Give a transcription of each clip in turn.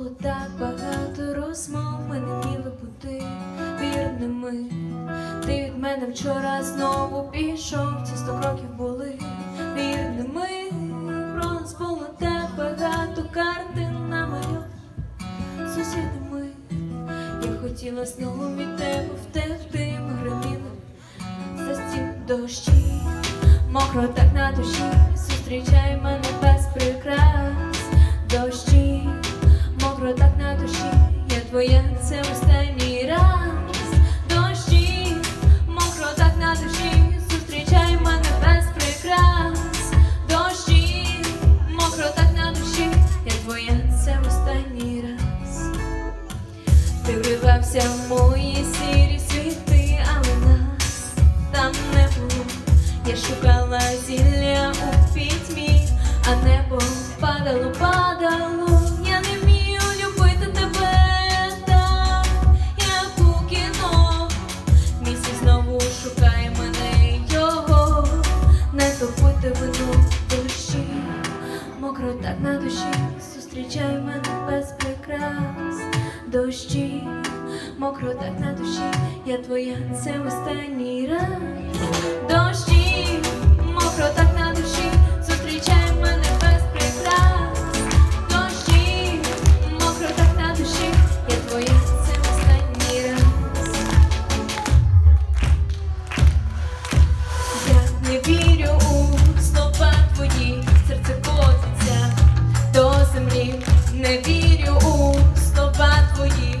було так багато розмов, ми не вміли бути вірними. Ти від мене вчора знову пішов, ці сто кроків були вірними. Про нас було так багато картин на малюнку сусідами. Я хотіла знову від тебе втекти, ми гриміли за стін дощі, мокро так на душі, зустрічай мене без прикрас в мої сірі світи, але нас там не було. Я шукала зілля у пітьмі, а небо падало, падало. Я не вмію любити тебе так, як кіно. Місяць знову шукає мене його, не топити вину душі, мокро так на душі, зустрічай мене без прикрас, дощі, мокро так на душі, я твоя, це останній раз. Дощі, мокро так на душі, зустрічай мене без прикрас. Дощі, мокро так на душі, я твоя, це останній раз. Я не вірю у слова твої, серце котиться до землі. Не вірю у слова твої,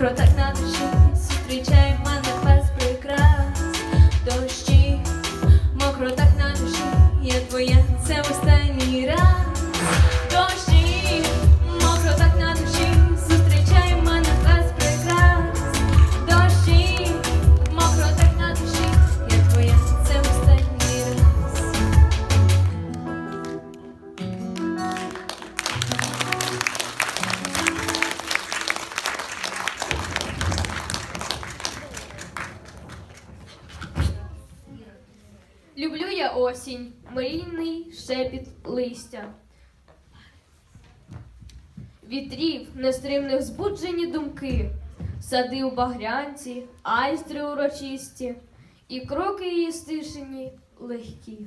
мокро Люблю я осінь, мрійний шепіт листя. Вітрів, нестримних збуджені думки, сади у багрянці, айстри урочисті, і кроки її стишені легкі.